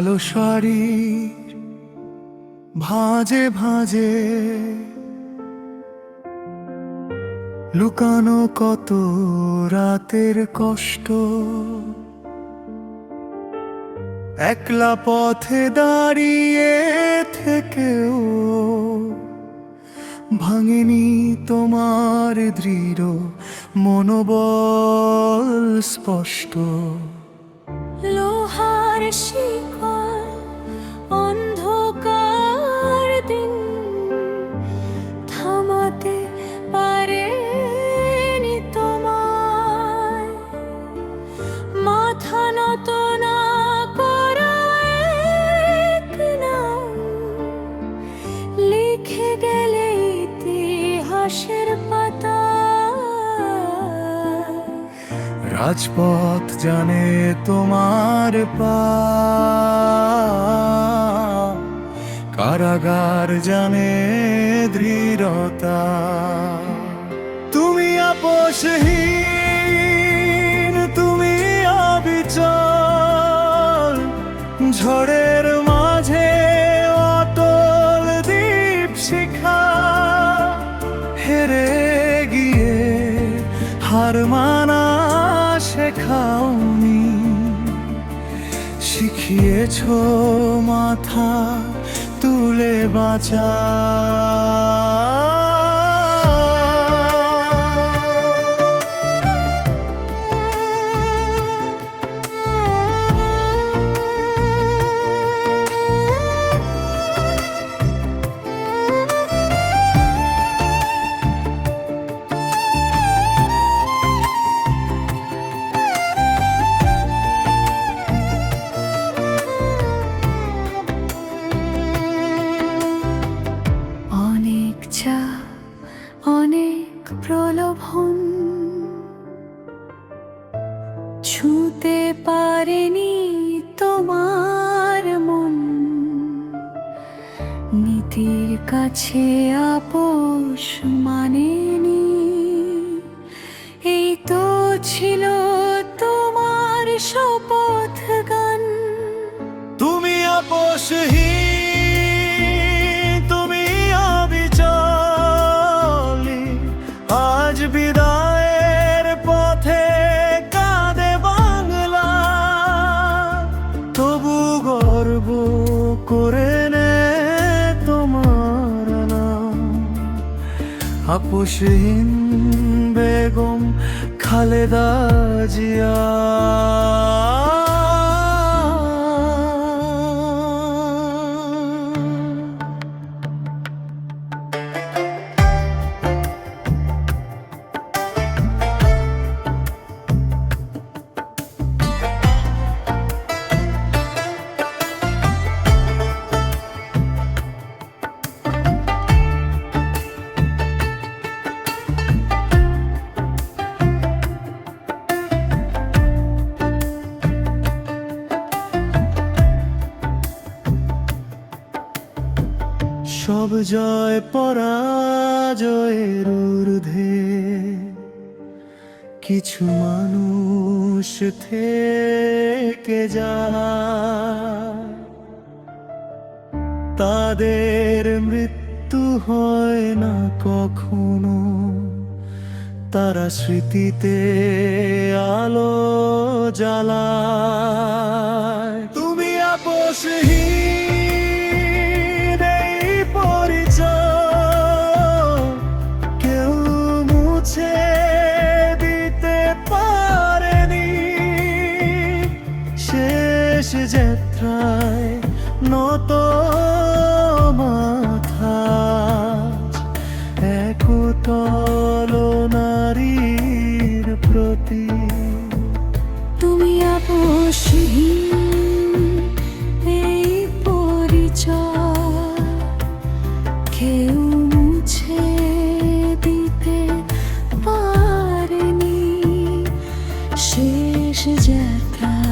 কালো শাড়ির ভাঁজে ভাঁজে লুকানো কত রাতের কষ্ট। একলা পথে দাঁড়িয়ে থেকেও ভাঙেনি তোমার দৃঢ় মনোবল স্পষ্ট। লোহার শিকল রাজপথ জানে তোমার পা। কারাগার জানে দৃঢ়তা। তুমি আপোষহীন তুমি অবিচল। ঝড়ের শেখাওনি শিখিয়েছ মাথা তুলে বাঁচা। প্রলোভন ছুঁতে পারেনি তোমার মন। নীতির কাছে আপোষ মানেনি। এই তো ছিল তোমার শপথ গান তুমি আপোষহীন আজ বিদায়ের পথে কাঁদে বাংলা। তবু গর্ব করে নে তোমার নাম। আপোষহীন বেগম খালেদা জিয়া। সব জয় পরাজয়ের ঊর্ধ্বে। কিছু মানুষ থেকে যায় তাদের মৃত্যু হয় না কখনো, তারা স্মৃতিতে আলো জ্বালায়। তুমি আপোষহীন যাত্রায় নত মাথা। একতল নারীর প্রতি। তুমি অবশ্যহীন এই পরিচয় কেউ মুছে দিতে পারেনি। শেষ যাত্রা